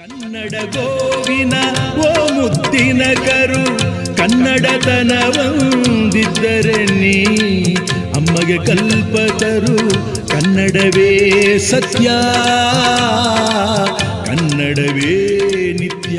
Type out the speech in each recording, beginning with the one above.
ಕನ್ನಡ ಗೋವಿನ ಓ ಮುದ್ದಿನ ಕರು ಕನ್ನಡತನವಂದಿದ್ದರೆ ನೀ ಅಮ್ಮಗೆ ಕಲ್ಪತರು ಕನ್ನಡವೇ ಸತ್ಯ ಕನ್ನಡವೇ ನಿತ್ಯ.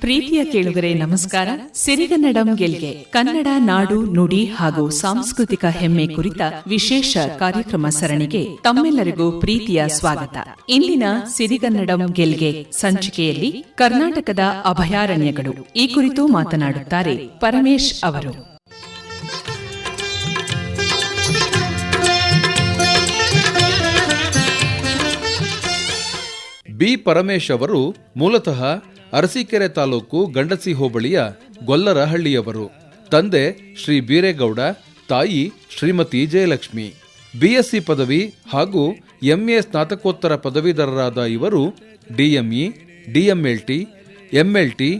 ಪ್ರೀತಿಯ ಕೇಳುಗರೆ, ನಮಸ್ಕಾರ. ಸಿರಿಗನ್ನಡಂ ಗೆಲ್ಗೆ ಕನ್ನಡ, ನಾಡು, ನುಡಿ ಹಾಗೂ ಸಾಂಸ್ಕೃತಿಕ ಹೆಮ್ಮೆ ಕುರಿತ ವಿಶೇಷ ಕಾರ್ಯಕ್ರಮ ಸರಣಿಗೆ ತಮ್ಮೆಲ್ಲರಿಗೂ ಪ್ರೀತಿಯ ಸ್ವಾಗತ. ಇಂದಿನ ಸಿರಿಗನ್ನಡಂ ಗೆಲ್ಗೆ ಸಂಚಿಕೆಯಲ್ಲಿ ಕರ್ನಾಟಕದ ಅಭಯಾರಣ್ಯಗಳು. ಈ ಕುರಿತು ಮಾತನಾಡುತ್ತಾರೆ ಪರಮೇಶ್ ಅವರು. ಬಿ ಪರಮೇಶ್ ಅವರು ಮೂಲತಃ ಅರಸೀಕೆರೆ ತಾಲೂಕು ಗಂಡಸಿ ಹೋಬಳಿಯ ಗೊಲ್ಲರಹಳ್ಳಿಯವರು. ತಂದೆ ಶ್ರೀ ಬೀರೇಗೌಡ, ತಾಯಿ ಶ್ರೀಮತಿ ಜಯಲಕ್ಷ್ಮಿ ಬಿಎಸ್ಸಿ ಪದವಿ ಹಾಗೂ ಎಂಎ ಸ್ನಾತಕೋತ್ತರ ಪದವೀಧರರಾದ ಇವರು ಡಿಎಂಇ, ಡಿಎಂಎಲ್ಟಿ, ಎಂಎಲ್ಟಿ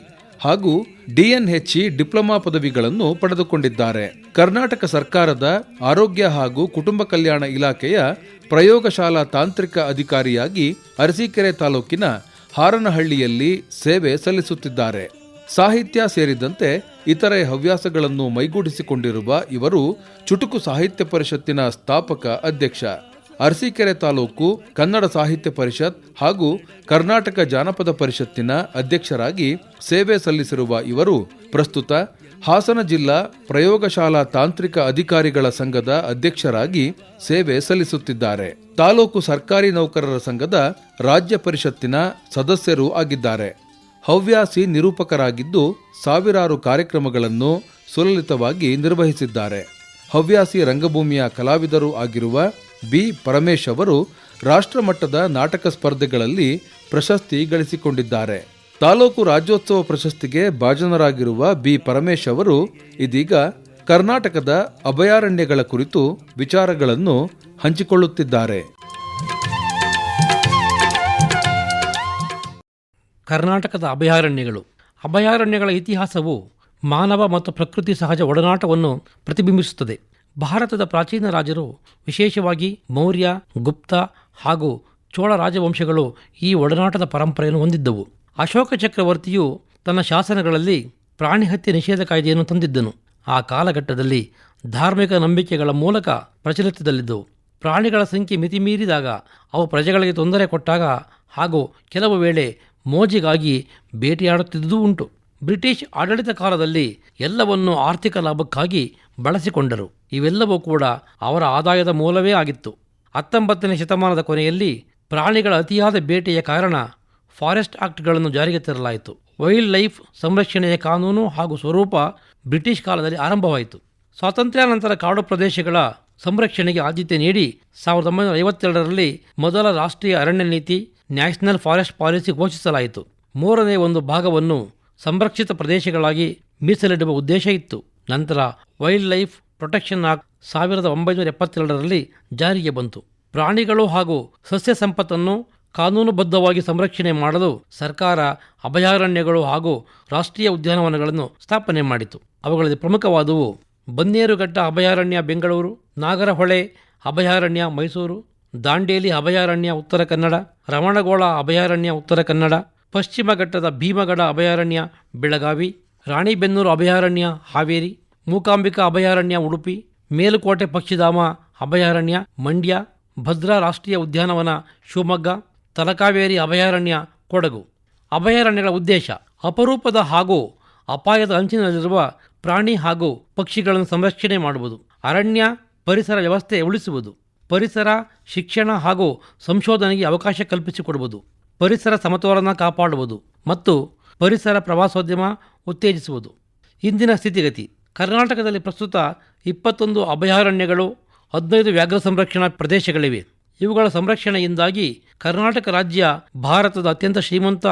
ಹಾಗೂ ಡಿಎನ್ಹೆಚ್ಇ ಡಿಪ್ಲೊಮಾ ಪದವಿಗಳನ್ನು ಪಡೆದುಕೊಂಡಿದ್ದಾರೆ. ಕರ್ನಾಟಕ ಸರ್ಕಾರದ ಆರೋಗ್ಯ ಹಾಗೂ ಕುಟುಂಬ ಕಲ್ಯಾಣ ಇಲಾಖೆಯ ಪ್ರಯೋಗಶಾಲಾ ತಾಂತ್ರಿಕ ಅಧಿಕಾರಿಯಾಗಿ ಅರಸೀಕೆರೆ ತಾಲೂಕಿನ ಹಾರನಹಳ್ಳಿಯಲ್ಲಿ ಸೇವೆ ಸಲ್ಲಿಸುತ್ತಿದ್ದಾರೆ. ಸಾಹಿತ್ಯ ಸೇರಿದಂತೆ ಇತರೆ ಹವ್ಯಾಸಗಳನ್ನು ಮೈಗೂಡಿಸಿಕೊಂಡಿರುವ ಇವರು ಚುಟುಕು ಸಾಹಿತ್ಯ ಪರಿಷತ್ತಿನ ಸ್ಥಾಪಕ ಅಧ್ಯಕ್ಷ. ಅರಸೀಕೆರೆ ತಾಲೂಕು ಕನ್ನಡ ಸಾಹಿತ್ಯ ಪರಿಷತ್ ಹಾಗೂ ಕರ್ನಾಟಕ ಜಾನಪದ ಪರಿಷತ್ತಿನ ಅಧ್ಯಕ್ಷರಾಗಿ ಸೇವೆ ಸಲ್ಲಿಸಿರುವ ಇವರು ಪ್ರಸ್ತುತ ಹಾಸನ ಜಿಲ್ಲಾ ಪ್ರಯೋಗಶಾಲಾ ತಾಂತ್ರಿಕ ಅಧಿಕಾರಿಗಳ ಸಂಘದ ಅಧ್ಯಕ್ಷರಾಗಿ ಸೇವೆ ಸಲ್ಲಿಸುತ್ತಿದ್ದಾರೆ. ತಾಲೂಕು ಸರ್ಕಾರಿ ನೌಕರರ ಸಂಘದ ರಾಜ್ಯ ಪರಿಷತ್ತಿನ ಸದಸ್ಯರೂ ಆಗಿದ್ದಾರೆ. ಹವ್ಯಾಸಿ ನಿರೂಪಕರಾಗಿದ್ದು ಸಾವಿರಾರು ಕಾರ್ಯಕ್ರಮಗಳನ್ನು ಸುಲಲಿತವಾಗಿ ನಿರ್ವಹಿಸಿದ್ದಾರೆ. ಹವ್ಯಾಸಿ ರಂಗಭೂಮಿಯ ಕಲಾವಿದರೂ ಆಗಿರುವ ಬಿ. ಪರಮೇಶ್ ಅವರು ರಾಷ್ಟ್ರಮಟ್ಟದ ನಾಟಕ ಸ್ಪರ್ಧೆಗಳಲ್ಲಿ ಪ್ರಶಸ್ತಿ ಗಳಿಸಿಕೊಂಡಿದ್ದಾರೆ. ತಾಲೂಕು ರಾಜ್ಯೋತ್ಸವ ಪ್ರಶಸ್ತಿಗೆ ಭಾಜನರಾಗಿರುವ ಬಿ ಪರಮೇಶ್ ಅವರು ಇದೀಗ ಕರ್ನಾಟಕದ ಅಭಯಾರಣ್ಯಗಳ ಕುರಿತು ವಿಚಾರಗಳನ್ನು ಹಂಚಿಕೊಳ್ಳುತ್ತಿದ್ದಾರೆ. ಕರ್ನಾಟಕದ ಅಭಯಾರಣ್ಯಗಳು. ಅಭಯಾರಣ್ಯಗಳ ಇತಿಹಾಸವು ಮಾನವ ಮತ್ತು ಪ್ರಕೃತಿ ಸಹಜ ಒಡನಾಟವನ್ನು ಪ್ರತಿಬಿಂಬಿಸುತ್ತದೆ. ಭಾರತದ ಪ್ರಾಚೀನ ರಾಜರು ವಿಶೇಷವಾಗಿ ಮೌರ್ಯ, ಗುಪ್ತ ಹಾಗೂ ಚೋಳ ರಾಜವಂಶಗಳು ಈ ಒಡನಾಟದ ಪರಂಪರೆಯನ್ನು ಹೊಂದಿದ್ದವು. ಅಶೋಕ ಚಕ್ರವರ್ತಿಯು ತನ್ನ ಶಾಸನಗಳಲ್ಲಿ ಪ್ರಾಣಿ ಹತ್ಯೆ ನಿಷೇಧ ಕಾಯ್ದೆಯನ್ನು ತಂದಿದ್ದನು. ಆ ಕಾಲಘಟ್ಟದಲ್ಲಿ ಧಾರ್ಮಿಕ ನಂಬಿಕೆಗಳ ಮೂಲಕ ಪ್ರಚಲಿತದಲ್ಲಿದ್ದವು ಪ್ರಾಣಿಗಳ ಸಂಖ್ಯೆ ಮಿತಿಮೀರಿದಾಗ ಅವು ಪ್ರಜೆಗಳಿಗೆ ತೊಂದರೆ ಕೊಟ್ಟಾಗ ಹಾಗೂ ಕೆಲವು ವೇಳೆ ಮೋಜಿಗಾಗಿ ಭೇಟಿಯಾಡುತ್ತಿದ್ದುದೂ ಉಂಟು. ಬ್ರಿಟಿಷ್ ಆಡಳಿತ ಕಾಲದಲ್ಲಿ ಎಲ್ಲವನ್ನೂ ಆರ್ಥಿಕ ಲಾಭಕ್ಕಾಗಿ ಬಳಸಿಕೊಂಡರು. ಇವೆಲ್ಲವೂ ಕೂಡ ಅವರ ಆದಾಯದ ಮೂಲವೇ ಆಗಿತ್ತು. ಹತ್ತೊಂಬತ್ತನೇ ಶತಮಾನದ ಕೊನೆಯಲ್ಲಿ ಪ್ರಾಣಿಗಳ ಅತಿಯಾದ ಬೇಟೆಯ ಕಾರಣ ಫಾರೆಸ್ಟ್ ಆಕ್ಟ್ಗಳನ್ನು ಜಾರಿಗೆ ತರಲಾಯಿತು. ವೈಲ್ಡ್ ಲೈಫ್ ಸಂರಕ್ಷಣೆಯ ಕಾನೂನು ಹಾಗೂ ಸ್ವರೂಪ ಬ್ರಿಟಿಷ್ ಕಾಲದಲ್ಲಿ ಆರಂಭವಾಯಿತು. ಸ್ವಾತಂತ್ರ್ಯಾನಂತರ ಕಾಡು ಪ್ರದೇಶಗಳ ಸಂರಕ್ಷಣೆಗೆ ಆದ್ಯತೆ ನೀಡಿ ಸಾವಿರದ ಒಂಬೈನೂರ ಐವತ್ತೆರಡರಲ್ಲಿ ಮೊದಲ ರಾಷ್ಟ್ರೀಯ ಅರಣ್ಯ ನೀತಿ, ನ್ಯಾಷನಲ್ ಫಾರೆಸ್ಟ್ ಪಾಲಿಸಿ ಘೋಷಿಸಲಾಯಿತು. ಮೂರನೇ ಒಂದು ಭಾಗವನ್ನು ಸಂರಕ್ಷಿತ ಪ್ರದೇಶಗಳಾಗಿ ಮೀಸಲಿಡುವ ಉದ್ದೇಶ ಇತ್ತು. ನಂತರ ವೈಲ್ಡ್ ಲೈಫ್ ಪ್ರೊಟೆಕ್ಷನ್ ಆಕ್ಟ್ ಸಾವಿರದ ಒಂಬೈನೂರ ಎಪ್ಪತ್ತೆರಡರಲ್ಲಿ ಜಾರಿಗೆ ಬಂತು. ಪ್ರಾಣಿಗಳು ಹಾಗೂ ಸಸ್ಯ ಸಂಪತ್ತನ್ನು ಕಾನೂನುಬದ್ಧವಾಗಿ ಸಂರಕ್ಷಣೆ ಮಾಡಲು ಸರ್ಕಾರ ಅಭಯಾರಣ್ಯಗಳು ಹಾಗೂ ರಾಷ್ಟ್ರೀಯ ಉದ್ಯಾನವನಗಳನ್ನು ಸ್ಥಾಪನೆ ಮಾಡಿತು. ಅವುಗಳಲ್ಲಿ ಪ್ರಮುಖವಾದವು ಬನ್ನೇರುಘಟ್ಟ ಅಭಯಾರಣ್ಯ ಬೆಂಗಳೂರು, ನಾಗರಹೊಳೆ ಅಭಯಾರಣ್ಯ ಮೈಸೂರು, ದಾಂಡೇಲಿ ಅಭಯಾರಣ್ಯ ಉತ್ತರ ಕನ್ನಡ, ರಮಣಗೋಳ ಅಭಯಾರಣ್ಯ ಉತ್ತರ ಕನ್ನಡ, ಪಶ್ಚಿಮ ಘಟ್ಟದ ಭೀಮಗಡ ಅಭಯಾರಣ್ಯ ಬೆಳಗಾವಿ, ರಾಣಿಬೆನ್ನೂರು ಅಭಯಾರಣ್ಯ ಹಾವೇರಿ, ಮೂಕಾಂಬಿಕಾ ಅಭಯಾರಣ್ಯ ಉಡುಪಿ, ಮೇಲುಕೋಟೆ ಪಕ್ಷಿಧಾಮ ಅಭಯಾರಣ್ಯ ಮಂಡ್ಯ, ಭದ್ರಾ ರಾಷ್ಟ್ರೀಯ ಉದ್ಯಾನವನ ಶಿವಮೊಗ್ಗ ತಲಕಾವೇರಿ ಅಭಯಾರಣ್ಯ ಕೊಡಗು. ಅಭಯಾರಣ್ಯಗಳ ಉದ್ದೇಶ, ಅಪರೂಪದ ಹಾಗೂ ಅಪಾಯದ ಅಂಚಿನಲ್ಲಿರುವ ಪ್ರಾಣಿ ಹಾಗೂ ಪಕ್ಷಿಗಳನ್ನು ಸಂರಕ್ಷಣೆ ಮಾಡುವುದು. ಅರಣ್ಯ, ಪರಿಸರ ವ್ಯವಸ್ಥೆ ಉಳಿಸುವುದು. ಪರಿಸರ, ಶಿಕ್ಷಣ ಹಾಗೂ ಸಂಶೋಧನೆಗೆ ಅವಕಾಶ ಕಲ್ಪಿಸಿಕೊಡುವುದು. ಪರಿಸರ ಸಮತೋಲನ ಕಾಪಾಡುವುದು ಮತ್ತು ಪರಿಸರ ಪ್ರವಾಸೋದ್ಯಮ ಉತ್ತೇಜಿಸುವುದು. ಇಂದಿನ ಸ್ಥಿತಿಗತಿ, ಕರ್ನಾಟಕದಲ್ಲಿ ಪ್ರಸ್ತುತ ಇಪ್ಪತ್ತೊಂದು ಅಭಯಾರಣ್ಯಗಳು, ಹದಿನೈದು ವ್ಯಾಘ್ರ ಸಂರಕ್ಷಣಾ ಪ್ರದೇಶಗಳಿವೆ. ಇವುಗಳ ಸಂರಕ್ಷಣೆಯಿಂದಾಗಿ ಕರ್ನಾಟಕ ರಾಜ್ಯ ಭಾರತದ ಅತ್ಯಂತ ಶ್ರೀಮಂತ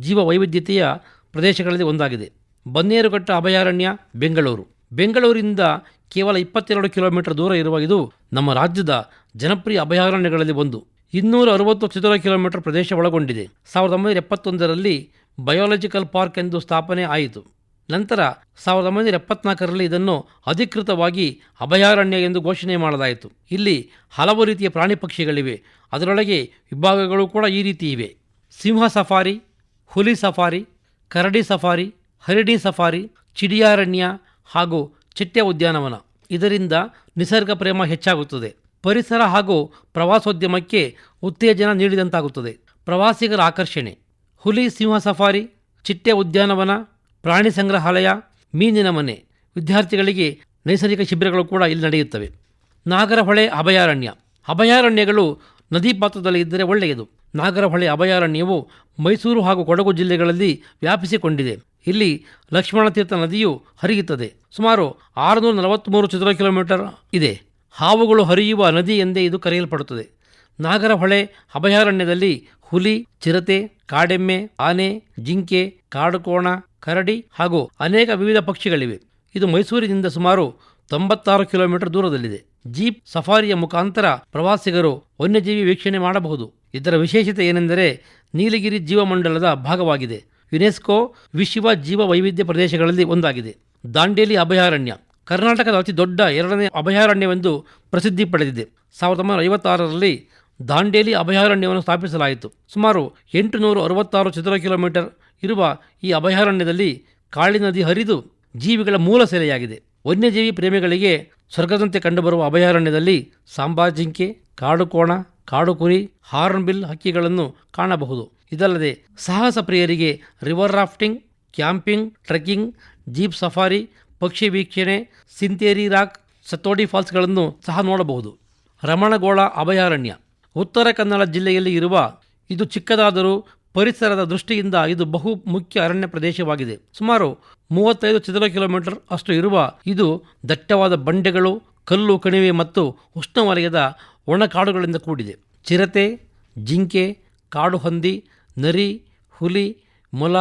ಜೀವ ವೈವಿಧ್ಯತೆಯ ಪ್ರದೇಶಗಳಲ್ಲಿ ಒಂದಾಗಿದೆ. ಬನ್ನೇರುಘಟ್ಟ ಅಭಯಾರಣ್ಯ, ಬೆಂಗಳೂರು. ಬೆಂಗಳೂರಿಂದ ಕೇವಲ ಇಪ್ಪತ್ತೆರಡು ಕಿಲೋಮೀಟರ್ ದೂರ ಇರುವ ಇದು ನಮ್ಮ ರಾಜ್ಯದ ಜನಪ್ರಿಯ ಅಭಯಾರಣ್ಯಗಳಲ್ಲಿ ಒಂದು. ಇನ್ನೂರ ಅರವತ್ತು ಚದುರ ಕಿಲೋಮೀಟರ್ ಪ್ರದೇಶ ಒಳಗೊಂಡಿದೆ. ಸಾವಿರದ ಒಂಬೈನೂರ ಎಪ್ಪತ್ತೊಂದರಲ್ಲಿ ಬಯೋಲಾಜಿಕಲ್ ಪಾರ್ಕ್ ಎಂದು ಸ್ಥಾಪನೆ ಆಯಿತು. ನಂತರ ಸಾವಿರದ ಒಂಬೈನೂರ ಎಪ್ಪತ್ನಾಲ್ಕರಲ್ಲಿ ಇದನ್ನು ಅಧಿಕೃತವಾಗಿ ಅಭಯಾರಣ್ಯ ಎಂದು ಘೋಷಣೆ ಮಾಡಲಾಯಿತು. ಇಲ್ಲಿ ಹಲವು ರೀತಿಯ ಪ್ರಾಣಿ ಪಕ್ಷಿಗಳಿವೆ. ಅದರೊಳಗೆ ವಿಭಾಗಗಳು ಕೂಡ ಈ ರೀತಿ ಇವೆ. ಸಿಂಹ ಸಫಾರಿ, ಹುಲಿ ಸಫಾರಿ, ಕರಡಿ ಸಫಾರಿ ಹರಿಡಿ ಸಫಾರಿ, ಚಿಡಿಯಾರಣ್ಯ ಹಾಗೂ ಚಿಟ್ಟೆ ಉದ್ಯಾನವನ. ಇದರಿಂದ ನಿಸರ್ಗ ಪ್ರೇಮ ಹೆಚ್ಚಾಗುತ್ತದೆ. ಪರಿಸರ ಹಾಗೂ ಪ್ರವಾಸೋದ್ಯಮಕ್ಕೆ ಉತ್ತೇಜನ ನೀಡಿದಂತಾಗುತ್ತದೆ. ಪ್ರವಾಸಿಗರ ಆಕರ್ಷಣೆ. ಹುಲಿ, ಸಿಂಹ ಸಫಾರಿ, ಚಿಟ್ಟೆ ಉದ್ಯಾನವನ ಪ್ರಾಣಿ ಸಂಗ್ರಹಾಲಯ, ಮೀನಿನ ಮನೆ, ವಿದ್ಯಾರ್ಥಿಗಳಿಗೆ ನೈಸರ್ಗಿಕ ಶಿಬಿರಗಳು ಕೂಡ ಇಲ್ಲಿ ನಡೆಯುತ್ತವೆ. ನಾಗರಹೊಳೆ ಅಭಯಾರಣ್ಯ. ಅಭಯಾರಣ್ಯಗಳು ನದಿ ಪಾತ್ರದಲ್ಲಿ ಇದ್ದರೆ ಒಳ್ಳೆಯದು. ನಾಗರಹೊಳೆ ಅಭಯಾರಣ್ಯವು ಮೈಸೂರು ಹಾಗೂ ಕೊಡಗು ಜಿಲ್ಲೆಗಳಲ್ಲಿ ವ್ಯಾಪಿಸಿಕೊಂಡಿದೆ. ಇಲ್ಲಿ ಲಕ್ಷ್ಮಣತೀರ್ಥ ನದಿಯು ಹರಿಯುತ್ತದೆ. ಸುಮಾರು ಆರುನೂರ ನಲವತ್ತ್ಮೂರು ಚದುರ ಕಿಲೋಮೀಟರ್ ಇದೆ. ಹಾವುಗಳು ಹರಿಯುವ ನದಿ ಎಂದೇ ಇದು ಕರೆಯಲ್ಪಡುತ್ತದೆ. ನಾಗರಹೊಳೆ ಅಭಯಾರಣ್ಯದಲ್ಲಿ ಹುಲಿ, ಚಿರತೆ, ಕಾಡೆಮ್ಮೆ, ಆನೆ, ಜಿಂಕೆ, ಕಾಡುಕೋಣ ಕರಡಿ ಹಾಗೂ ಅನೇಕ ವಿವಿಧ ಪಕ್ಷಿಗಳಿವೆ. ಇದು ಮೈಸೂರಿನಿಂದ ಸುಮಾರು ತೊಂಬತ್ತಾರು ಕಿಲೋಮೀಟರ್ ದೂರದಲ್ಲಿದೆ. ಜೀಪ್ ಸಫಾರಿಯ ಮುಖಾಂತರ ಪ್ರವಾಸಿಗರು ವನ್ಯಜೀವಿ ವೀಕ್ಷಣೆ ಮಾಡಬಹುದು. ಇದರ ವಿಶೇಷತೆ ಏನೆಂದರೆ ನೀಲಗಿರಿ ಜೀವಮಂಡಲದ ಭಾಗವಾಗಿದೆ. ಯುನೆಸ್ಕೋ ವಿಶ್ವ ಜೀವ ವೈವಿಧ್ಯ ಪ್ರದೇಶಗಳಲ್ಲಿ ಒಂದಾಗಿದೆ. ದಾಂಡೇಲಿ ಅಭಯಾರಣ್ಯ. ಕರ್ನಾಟಕದ ಅತಿ ದೊಡ್ಡ ಎರಡನೇ ಅಭಯಾರಣ್ಯವೆಂದು ಪ್ರಸಿದ್ಧಿ ಪಡೆದಿದೆ. ಸಾವಿರದ ಒಂಬೈನೂರ ಐವತ್ತಾರರಲ್ಲಿ ದಾಂಡೇಲಿ ಅಭಯಾರಣ್ಯವನ್ನು ಸ್ಥಾಪಿಸಲಾಯಿತು. ಸುಮಾರು ಎಂಟುನೂರು ಅರವತ್ತಾರು ಚದುರ ಕಿಲೋಮೀಟರ್ ಇರುವ ಈ ಅಭಯಾರಣ್ಯದಲ್ಲಿ ಕಾಳಿ ನದಿ ಹರಿದು ಜೀವಿಗಳ ಮೂಲ ಸೆಲೆಯಾಗಿದೆ. ವನ್ಯಜೀವಿ ಪ್ರೇಮಿಗಳಿಗೆ ಸ್ವರ್ಗದಂತೆ ಕಂಡುಬರುವ ಅಭಯಾರಣ್ಯದಲ್ಲಿ ಸಾಂಬಾಜಿಂಕೆ ಕಾಡುಕೋಣ, ಕಾಡುಕುರಿ, ಹಾರ್ನ್ಬಿಲ್ ಹಕ್ಕಿಗಳನ್ನು ಕಾಣಬಹುದು. ಇದಲ್ಲದೆ ಸಾಹಸ ಪ್ರಿಯರಿಗೆ river rafting, camping, trekking, jeep safari, ಪಕ್ಷಿ ವೀಕ್ಷಣೆ, ಸಿಂತೇರಿ ರಾಕ್ ಸತೋಡಿ ಫಾಲ್ಸ್ಗಳನ್ನು ಸಹ ನೋಡಬಹುದು. ರಮಣಗೋಳ ಅಭಯಾರಣ್ಯ. ಉತ್ತರ ಕನ್ನಡ ಜಿಲ್ಲೆಯಲ್ಲಿ ಇರುವ ಇದು ಚಿಕ್ಕದಾದರೂ ಪರಿಸರದ ದೃಷ್ಟಿಯಿಂದ ಇದು ಬಹು ಮುಖ್ಯ ಅರಣ್ಯ ಪ್ರದೇಶವಾಗಿದೆ. ಸುಮಾರು ಮೂವತ್ತೈದು ಚದರ ಕಿಲೋಮೀಟರ್ ಅಷ್ಟು ಇರುವ ಇದು ದಟ್ಟವಾದ ಬಂಡೆಗಳು, ಕಲ್ಲು, ಕಣಿವೆ ಮತ್ತು ಉಷ್ಣವಲಯದ ಒಣಕಾಡುಗಳಿಂದ ಕೂಡಿದೆ. ಚಿರತೆ, ಜಿಂಕೆ ಕಾಡು ಹಂದಿ ನರಿ, ಹುಲಿ, ಮೊಲ,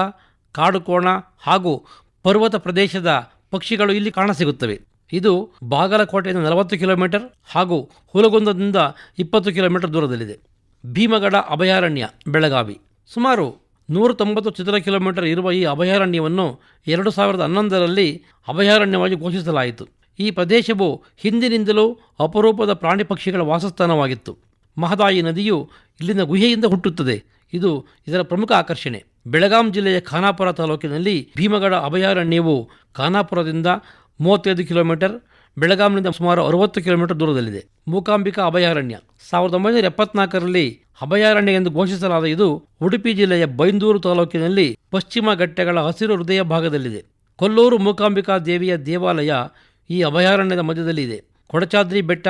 ಕಾಡುಕೋಣ ಹಾಗೂ ಪರ್ವತ ಪ್ರದೇಶದ ಪಕ್ಷಿಗಳು ಇಲ್ಲಿ ಕಾಣಸಿಗುತ್ತವೆ. ಇದು ಬಾಗಲಕೋಟೆಯಿಂದ ನಲವತ್ತು ಕಿಲೋಮೀಟರ್ ಹಾಗೂ ಹುಲಗುಂದದಿಂದ ಇಪ್ಪತ್ತು ಕಿಲೋಮೀಟರ್ ದೂರದಲ್ಲಿದೆ. ಭೀಮಗಡ ಅಭಯಾರಣ್ಯ, ಬೆಳಗಾವಿ. ಸುಮಾರು ನೂರ ತೊಂಬತ್ತು ಚದರ ಕಿಲೋಮೀಟರ್ ಇರುವ ಈ ಅಭಯಾರಣ್ಯವನ್ನು ಎರಡು ಸಾವಿರದ ಹನ್ನೊಂದರಲ್ಲಿ ಅಭಯಾರಣ್ಯವಾಗಿ ಘೋಷಿಸಲಾಯಿತು. ಈ ಪ್ರದೇಶವು ಹಿಂದಿನಿಂದಲೂ ಅಪರೂಪದ ಪ್ರಾಣಿ ಪಕ್ಷಿಗಳ ವಾಸಸ್ಥಾನವಾಗಿತ್ತು. ಮಹದಾಯಿ ನದಿಯು ಇಲ್ಲಿನ ಗುಹೆಯಿಂದ ಹುಟ್ಟುತ್ತದೆ. ಇದು ಇದರ ಪ್ರಮುಖ ಆಕರ್ಷಣೆ. ಬೆಳಗಾಂ ಜಿಲ್ಲೆಯ ಖಾನಾಪುರ ತಾಲೂಕಿನಲ್ಲಿ ಭೀಮಗಡ ಅಭಯಾರಣ್ಯವು ಖಾನಾಪುರದಿಂದ ಮೂವತ್ತೈದು ಕಿಲೋಮೀಟರ್ ಬೆಳಗಾಂನಿಂದ ಸುಮಾರು ಅರವತ್ತು ಕಿಲೋಮೀಟರ್ ದೂರದಲ್ಲಿದೆ. ಮೂಕಾಂಬಿಕಾ ಅಭಯಾರಣ್ಯ. ಸಾವಿರದ ಒಂಬೈನೂರ ಎಪ್ಪತ್ನಾಲ್ಕರಲ್ಲಿ ಅಭಯಾರಣ್ಯ ಎಂದು ಘೋಷಿಸಲಾದ ಇದು ಉಡುಪಿ ಜಿಲ್ಲೆಯ ಬೈಂದೂರು ತಾಲೂಕಿನಲ್ಲಿ ಪಶ್ಚಿಮ ಘಟ್ಟಗಳ ಹಸಿರು ಹೃದಯ ಭಾಗದಲ್ಲಿದೆ. ಕೊಲ್ಲೂರು ಮೂಕಾಂಬಿಕಾ ದೇವಿಯ ದೇವಾಲಯ ಈ ಅಭಯಾರಣ್ಯದ ಮಧ್ಯದಲ್ಲಿದೆ. ಕೊಡಚಾದ್ರಿ ಬೆಟ್ಟ,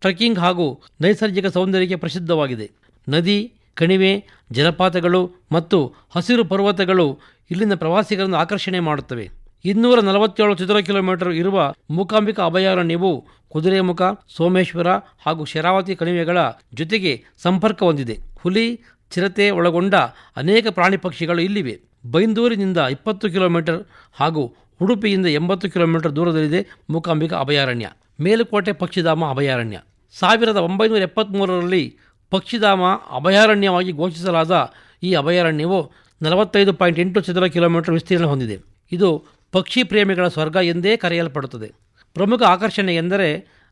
ಟ್ರೆಕ್ಕಿಂಗ್ ಹಾಗೂ ನೈಸರ್ಗಿಕ ಸೌಂದರ್ಯಕ್ಕೆ ಪ್ರಸಿದ್ಧವಾಗಿದೆ. ನದಿ, ಕಣಿವೆ, ಜಲಪಾತಗಳು ಮತ್ತು ಹಸಿರು ಪರ್ವತಗಳು ಇಲ್ಲಿನ ಪ್ರವಾಸಿಗರನ್ನು ಆಕರ್ಷಣೆ ಮಾಡುತ್ತವೆ. ಇನ್ನೂರ ನಲವತ್ತೇಳು ಚದರ ಕಿಲೋಮೀಟರ್ ಇರುವ ಮೂಕಾಂಬಿಕಾ ಅಭಯಾರಣ್ಯವು ಕುದುರೆಮುಖ ಸೋಮೇಶ್ವರ ಹಾಗೂ ಶರಾವತಿ ಕಣಿವೆಗಳ ಜೊತೆಗೆ ಸಂಪರ್ಕ ಹೊಂದಿದೆ. ಹುಲಿ, ಚಿರತೆ ಒಳಗೊಂಡ ಅನೇಕ ಪ್ರಾಣಿ ಪಕ್ಷಿಗಳು ಇಲ್ಲಿವೆ. ಬೈಂದೂರಿನಿಂದ ಇಪ್ಪತ್ತು ಕಿಲೋಮೀಟರ್ ಹಾಗೂ ಉಡುಪಿಯಿಂದ ಎಂಬತ್ತು ಕಿಲೋಮೀಟರ್ ದೂರದಲ್ಲಿದೆ ಮೂಕಾಂಬಿಕಾ ಅಭಯಾರಣ್ಯ. ಮೇಲುಕೋಟೆ ಪಕ್ಷಿಧಾಮ ಅಭಯಾರಣ್ಯ. ಸಾವಿರದ ಒಂಬೈನೂರ ಎಪ್ಪತ್ತ್ಮೂರರಲ್ಲಿ ಪಕ್ಷಿಧಾಮ ಅಭಯಾರಣ್ಯವಾಗಿ ಘೋಷಿಸಲಾದ ಈ ಅಭಯಾರಣ್ಯವು ನಲವತ್ತೈದು ಪಾಯಿಂಟ್ ಎಂಟು ಚದುರ ಕಿಲೋಮೀಟರ್ ವಿಸ್ತೀರ್ಣ ಹೊಂದಿದೆ. ಇದು ಪಕ್ಷಿ ಪ್ರೇಮಿಗಳ ಸ್ವರ್ಗ ಎಂದೇ ಕರೆಯಲ್ಪಡುತ್ತದೆ. ಪ್ರಮುಖ ಆಕರ್ಷಣೆ ಎಂದರೆ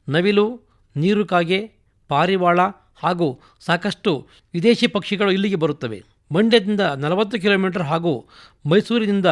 ನವಿಲು ನೀರುಕಾಗೆ ಪಾರಿವಾಳ ಹಾಗೂ ಸಾಕಷ್ಟು ವಿದೇಶಿ ಪಕ್ಷಿಗಳು ಇಲ್ಲಿಗೆ ಬರುತ್ತವೆ. ಮಂಡ್ಯದಿಂದ ನಲವತ್ತು ಕಿಲೋಮೀಟರ್ ಹಾಗೂ ಮೈಸೂರಿನಿಂದ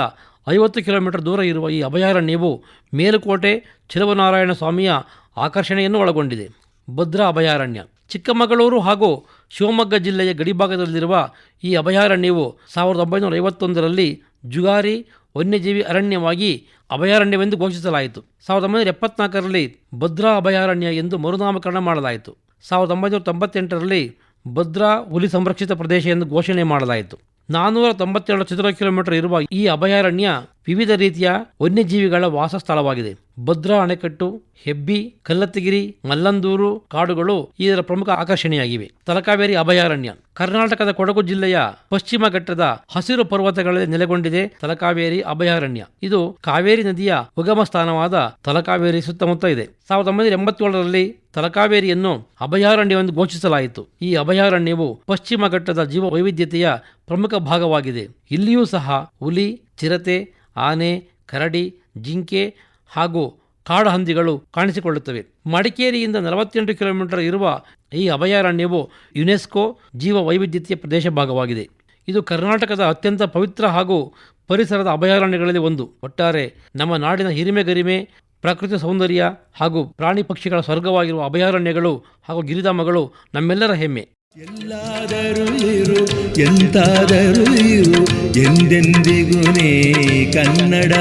ಐವತ್ತು ಕಿಲೋಮೀಟರ್ ದೂರ ಇರುವ ಈ ಅಭಯಾರಣ್ಯವು ಮೇಲುಕೋಟೆ ಚಿಲುವನಾರಾಯಣ ಸ್ವಾಮಿಯ ಆಕರ್ಷಣೆಯನ್ನು ಒಳಗೊಂಡಿದೆ. ಭದ್ರಾ ಅಭಯಾರಣ್ಯ. ಚಿಕ್ಕಮಗಳೂರು ಹಾಗೂ ಶಿವಮೊಗ್ಗ ಜಿಲ್ಲೆಯ ಗಡಿಭಾಗದಲ್ಲಿರುವ ಈ ಅಭಯಾರಣ್ಯವು ಸಾವಿರದ ಒಂಬೈನೂರ ಐವತ್ತೊಂದರಲ್ಲಿ ಜುಗಾರಿ ವನ್ಯಜೀವಿ ಅರಣ್ಯವಾಗಿ ಅಭಯಾರಣ್ಯವೆಂದು ಘೋಷಿಸಲಾಯಿತು. ಸಾವಿರದ ಒಂಬೈನೂರ ಎಪ್ಪತ್ನಾಲ್ಕರಲ್ಲಿ ಭದ್ರಾ ಅಭಯಾರಣ್ಯ ಎಂದು ಮರುನಾಮಕರಣ ಮಾಡಲಾಯಿತು. ಸಾವಿರದ ಒಂಬೈನೂರ ತೊಂಬತ್ತೆಂಟರಲ್ಲಿ ಭದ್ರಾ ಹುಲಿ ಸಂರಕ್ಷಿತ ಪ್ರದೇಶ ಎಂದು ಘೋಷಣೆ ಮಾಡಲಾಯಿತು. ನಾನ್ನೂರ ತೊಂಬತ್ತೆರಡು ಚದರ ಕಿಲೋಮೀಟರ್ ಇರುವ ಈ ಅಭಯಾರಣ್ಯ ವಿವಿಧ ರೀತಿಯ ವನ್ಯಜೀವಿಗಳ ವಾಸಸ್ಥಳವಾಗಿದೆ. ಭದ್ರಾ ಅಣೆಕಟ್ಟು, ಹೆಬ್ಬಿ, ಕಲ್ಲತ್ತಿಗಿರಿ, ಮಲ್ಲಂದೂರು ಕಾಡುಗಳು ಇದರ ಪ್ರಮುಖ ಆಕರ್ಷಣೆಯಾಗಿವೆ. ತಲಕಾವೇರಿ ಅಭಯಾರಣ್ಯ, ಕರ್ನಾಟಕದ ಕೊಡಗು ಜಿಲ್ಲೆಯ ಪಶ್ಚಿಮ ಘಟ್ಟದ ಹಸಿರು ಪರ್ವತಗಳಲ್ಲಿ ನೆಲೆಗೊಂಡಿದೆ ತಲಕಾವೇರಿ ಅಭಯಾರಣ್ಯ. ಇದು ಕಾವೇರಿ ನದಿಯ ಉಗಮ ಸ್ಥಾನವಾದ ತಲಕಾವೇರಿ ಸುತ್ತಮುತ್ತ ಇದೆ. ಸಾವಿರದ ಒಂಬೈನೂರ ಎಂಬತ್ತೇಳರಲ್ಲಿ ತಲಕಾವೇರಿಯನ್ನು ಅಭಯಾರಣ್ಯವೆಂದು ಘೋಷಿಸಲಾಯಿತು. ಈ ಅಭಯಾರಣ್ಯವು ಪಶ್ಚಿಮ ಘಟ್ಟದ ಜೀವ ವೈವಿಧ್ಯತೆಯ ಪ್ರಮುಖ ಭಾಗವಾಗಿದೆ. ಇಲ್ಲಿಯೂ ಸಹ ಹುಲಿ, ಚಿರತೆ ಆನೆ, ಕರಡಿ, ಜಿಂಕೆ ಹಾಗೂ ಕಾಡು ಹಂದಿಗಳು ಕಾಣಿಸಿಕೊಳ್ಳುತ್ತವೆ. ಮಡಿಕೇರಿಯಿಂದ ನಲವತ್ತೆಂಟು ಕಿಲೋಮೀಟರ್ ಇರುವ ಈ ಅಭಯಾರಣ್ಯವು ಯುನೆಸ್ಕೋ ಜೀವ ವೈವಿಧ್ಯತೆಯ ಪ್ರದೇಶ ಭಾಗವಾಗಿದೆ. ಇದು ಕರ್ನಾಟಕದ ಅತ್ಯಂತ ಪವಿತ್ರ ಹಾಗೂ ಪರಿಸರದ ಅಭಯಾರಣ್ಯಗಳಲ್ಲಿ ಒಂದು. ಒಟ್ಟಾರೆ ನಮ್ಮ ನಾಡಿನ ಹಿರಿಮೆ ಗರಿಮೆ ಪ್ರಕೃತಿ ಸೌಂದರ್ಯ ಹಾಗೂ ಪ್ರಾಣಿ ಪಕ್ಷಿಗಳ ಸ್ವರ್ಗವಾಗಿರುವ ಅಭಯಾರಣ್ಯಗಳು ಹಾಗೂ ಗಿರಿಧಾಮಗಳು ನಮ್ಮೆಲ್ಲರ ಹೆಮ್ಮೆ. ಎಲ್ಲಾದರೂ ಇರು, ಎಂತಾದರೂ ಇರು, ಎಂದೆಂದಿಗೂ ನೀ ಕನ್ನಡವಾಗಿರು.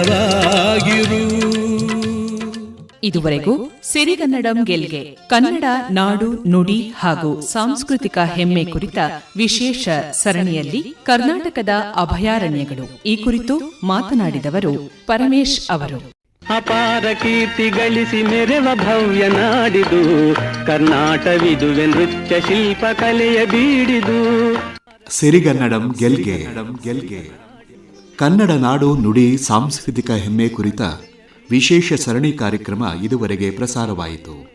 ಇದುವರೆಗೂ ಸಿರಿಗನ್ನಡಂ ಗೆಲ್ಗೆ ಕನ್ನಡ, ನಾಡು, ನುಡಿ ಹಾಗೂ ಸಾಂಸ್ಕೃತಿಕ ಹೆಮ್ಮೆ ಕುರಿತ ವಿಶೇಷ ಸರಣಿಯಲ್ಲಿ ಕರ್ನಾಟಕದ ಅಭಯಾರಣ್ಯಗಳು. ಈ ಕುರಿತು ಮಾತನಾಡಿದವರು ಪರಮೇಶ್ ಅವರು. ಅಪಾರ ಕೀರ್ತಿ ಗಳಿಸಿ ಮೆರೆವ ಭವ್ಯ ನಾಡಿದು. ಕರ್ನಾಟವಿದುವೆ ನೃತ್ಯ ಶಿಲ್ಪ ಕಲೆಯ ಬೀಡಿದು. ಸಿರಿಗನ್ನಡಂ ಗೆಲ್ಗೆ ಗೆಲ್ಗೆ. ಕನ್ನಡ ನಾಡು ನುಡಿ ಸಾಂಸ್ಕೃತಿಕ ಹೆಮ್ಮೆ ಕುರಿತ ವಿಶೇಷ ಸರಣಿ ಕಾರ್ಯಕ್ರಮ ಇದುವರೆಗೆ ಪ್ರಸಾರವಾಯಿತು.